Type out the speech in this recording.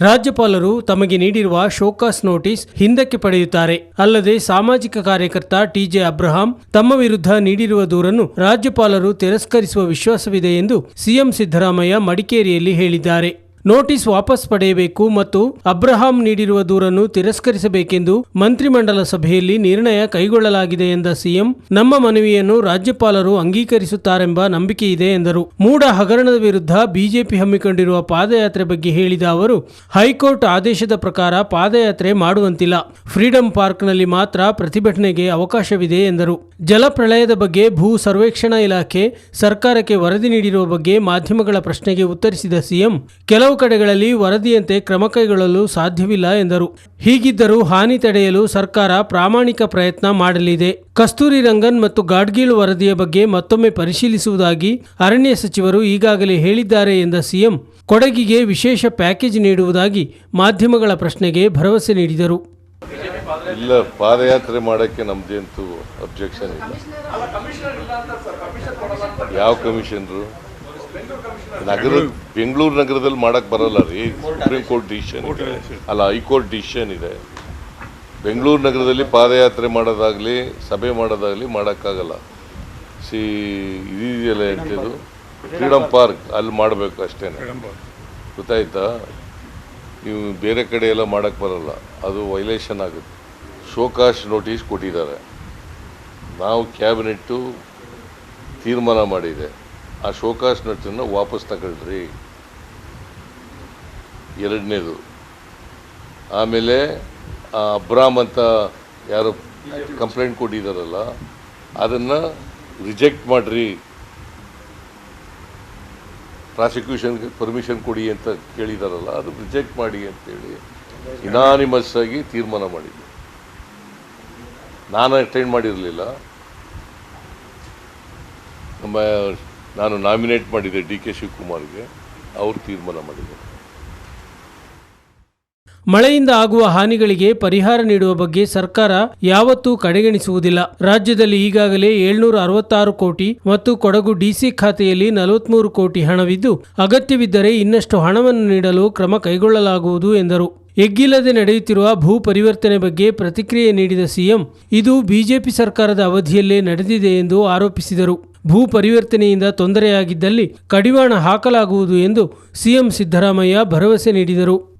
ರಾಜ್ಯಪಾಲರು ತಮಗೆ ನೀಡಿರುವ ಶೋಕಾಸ್ ನೋಟಿಸ್ ಹಿಂದಕ್ಕೆ ಪಡೆಯುತ್ತಾರೆ. ಅಲ್ಲದೆ ಸಾಮಾಜಿಕ ಕಾರ್ಯಕರ್ತ ಟಿಜೆ ಅಬ್ರಹಾಂ ತಮ್ಮ ವಿರುದ್ಧ ನೀಡಿರುವ ದೂರನ್ನು ರಾಜ್ಯಪಾಲರು ತಿರಸ್ಕರಿಸುವ ವಿಶ್ವಾಸವಿದೆ ಎಂದು ಸಿಎಂ ಸಿದ್ದರಾಮಯ್ಯ ಮಡಿಕೇರಿಯಲ್ಲಿ ಹೇಳಿದ್ದಾರೆ. ನೋಟಿಸ್ ವಾಪಸ್ ಪಡೆಯಬೇಕು ಮತ್ತು ಅಬ್ರಹಾಂ ನೀಡಿರುವ ದೂರನ್ನು ತಿರಸ್ಕರಿಸಬೇಕೆಂದು ಮಂತ್ರಿಮಂಡಲ ಸಭೆಯಲ್ಲಿ ನಿರ್ಣಯ ಕೈಗೊಳ್ಳಲಾಗಿದೆ ಎಂದ ಸಿಎಂ, ನಮ್ಮ ಮನವಿಯನ್ನು ರಾಜ್ಯಪಾಲರು ಅಂಗೀಕರಿಸುತ್ತಾರೆಂಬ ನಂಬಿಕೆ ಇದೆ ಎಂದರು. ಮೂಡ ಹಗರಣದ ವಿರುದ್ಧ ಬಿಜೆಪಿ ಹಮ್ಮಿಕೊಂಡಿರುವ ಪಾದಯಾತ್ರೆ ಬಗ್ಗೆ ಹೇಳಿದ ಅವರು, ಹೈಕೋರ್ಟ್ ಆದೇಶದ ಪ್ರಕಾರ ಪಾದಯಾತ್ರೆ ಮಾಡುವಂತಿಲ್ಲ. ಫ್ರೀಡಂ ಪಾರ್ಕ್ನಲ್ಲಿ ಮಾತ್ರ ಪ್ರತಿಭಟನೆಗೆ ಅವಕಾಶವಿದೆ ಎಂದರು. ಜಲಪ್ರಳಯದ ಬಗ್ಗೆ ಭೂ ಸರ್ವೇಕ್ಷಣಾ ಇಲಾಖೆ ಸರ್ಕಾರಕ್ಕೆ ವರದಿ ನೀಡಿರುವ ಬಗ್ಗೆ ಮಾಧ್ಯಮಗಳ ಪ್ರಶ್ನೆಗೆ ಉತ್ತರಿಸಿದ ಸಿಎಂ, ಕೆಲವು ಕಡೆಗಳಲ್ಲಿ ವರದಿಯಂತೆ ಕ್ರಮ ಕೈಗೊಳ್ಳಲು ಸಾಧ್ಯವಿಲ್ಲ ಎಂದರು. ಹೀಗಿದ್ದರೂ ಹಾನಿ ತಡೆಯಲು ಸರ್ಕಾರ ಪ್ರಾಮಾಣಿಕ ಪ್ರಯತ್ನ ಮಾಡಲಿದೆ. ಕಸ್ತೂರಿ ರಂಗನ್ ಮತ್ತು ಗಾಡ್ಗೀಳು ವರದಿಯ ಬಗ್ಗೆ ಮತ್ತೊಮ್ಮೆ ಪರಿಶೀಲಿಸುವುದಾಗಿ ಅರಣ್ಯ ಸಚಿವರು ಈಗಾಗಲೇ ಹೇಳಿದ್ದಾರೆ ಎಂದ ಸಿಎಂ, ಕೊಡಗಿಗೆ ವಿಶೇಷ ಪ್ಯಾಕೇಜ್ ನೀಡುವುದಾಗಿ ಮಾಧ್ಯಮಗಳ ಪ್ರಶ್ನೆಗೆ ಭರವಸೆ ನೀಡಿದರು. ಇಲ್ಲ ಪಾದಯಾತ್ರೆ ಮಾಡೋಕ್ಕೆ ನಮ್ದೇಂತೂ ಅಬ್ಜೆಕ್ಷನ್ ಇಲ್ಲ. ಯಾವ ಕಮಿಷನ್ರು? ನಗರ ಬೆಂಗಳೂರು ನಗರದಲ್ಲಿ ಮಾಡಕ್ಕೆ ಬರಲ್ಲ ರೀ. ಸುಪ್ರೀಂ ಕೋರ್ಟ್ ಡಿಸಿಷನ್ ಇದೆ. ಅಲ್ಲ ಹೈಕೋರ್ಟ್ ಡಿಸಿಷನ್ ಇದೆ. ಬೆಂಗಳೂರು ನಗರದಲ್ಲಿ ಪಾದಯಾತ್ರೆ ಮಾಡೋದಾಗ್ಲಿ ಸಭೆ ಮಾಡೋದಾಗ್ಲಿ ಮಾಡೋಕ್ಕಾಗಲ್ಲ. ಸಿ ಇದೆಯಲ್ಲ ಹೇಳ್ತಿದ್ದು ಫ್ರೀಡಮ್ ಪಾರ್ಕ್. ಅಲ್ಲಿ ಮಾಡಬೇಕು ಅಷ್ಟೇ ಗೊತ್ತಾಯ್ತಾ? ನೀವು ಬೇರೆ ಕಡೆ ಎಲ್ಲ ಮಾಡೋಕ್ಕೆ ಬರಲ್ಲ. ಅದು ವೈಲೇಷನ್ ಆಗುತ್ತೆ. ಶೋಕಾಶ್ ನೋಟಿಸ್ ಕೊಟ್ಟಿದ್ದಾರೆ. ನಾವು ಕ್ಯಾಬಿನೆಟ್ಟು ತೀರ್ಮಾನ ಮಾಡಿದೆ. ಆ ಶೋಕಾಶ್ ನೋಟನ್ನು ವಾಪಸ್ ತಗೊಳ್ರಿ. ಎರಡನೇದು. ಆಮೇಲೆ ಆ ಅಬ್ರಾಮ್ ಅಂತ ಯಾರು ಕಂಪ್ಲೇಂಟ್ ಕೊಟ್ಟಿದ್ದಾರಲ್ಲ, ಅದನ್ನು ರಿಜೆಕ್ಟ್ ಮಾಡಿರಿ. ಪ್ರಾಸಿಕ್ಯೂಷನ್ಗೆ ಪರ್ಮಿಷನ್ ಕೊಡಿ ಅಂತ ಕೇಳಿದಾರಲ್ಲ, ಅದು ರಿಜೆಕ್ಟ್ ಮಾಡಿ ಅಂತೇಳಿ ಇನಾನಿಮಸ್ ಆಗಿ ತೀರ್ಮಾನ ಮಾಡಿದ್ದೆ ನಾನು ಅಟೆಂಡ್ ಮಾಡಿರಲಿಲ್ಲ. ನಮ್ಮ, ನಾನು ನಾಮಿನೇಟ್ ಮಾಡಿದ್ದೆ ಡಿ ಕೆ ಶಿವಕುಮಾರ್ಗೆ. ಅವರು ತೀರ್ಮಾನ ಮಾಡಿದ್ದಾರೆ ಮಳೆಯಿಂದ ಆಗುವ ಹಾನಿಗಳಿಗೆ ಪರಿಹಾರ ನೀಡುವ ಬಗ್ಗೆ ಸರ್ಕಾರ ಯಾವತ್ತೂ ಕಡೆಗಣಿಸುವುದಿಲ್ಲ. ರಾಜ್ಯದಲ್ಲಿ ಈಗಾಗಲೇ ಏಳ್ನೂರ ಅರವತ್ತಾರು ಕೋಟಿ ಮತ್ತು ಕೊಡಗು ಡಿಸಿ ಖಾತೆಯಲ್ಲಿ ನಲವತ್ಮೂರು ಕೋಟಿ ಹಣವಿದ್ದು, ಅಗತ್ಯವಿದ್ದರೆ ಇನ್ನಷ್ಟು ಹಣವನ್ನು ನೀಡಲು ಕ್ರಮ ಕೈಗೊಳ್ಳಲಾಗುವುದು ಎಂದರು. ಎಗ್ಗಿಲ್ಲದೆ ನಡೆಯುತ್ತಿರುವ ಭೂ ಪರಿವರ್ತನೆ ಬಗ್ಗೆ ಪ್ರತಿಕ್ರಿಯೆ ನೀಡಿದ ಸಿಎಂ, ಇದು ಬಿಜೆಪಿ ಸರ್ಕಾರದ ಅವಧಿಯಲ್ಲೇ ನಡೆದಿದೆ ಎಂದು ಆರೋಪಿಸಿದರು. ಭೂ ಪರಿವರ್ತನೆಯಿಂದ ತೊಂದರೆಯಾಗಿದ್ದಲ್ಲಿ ಕಡಿವಾಣ ಹಾಕಲಾಗುವುದು ಎಂದು ಸಿಎಂ ಸಿದ್ದರಾಮಯ್ಯ ಭರವಸೆ ನೀಡಿದರು.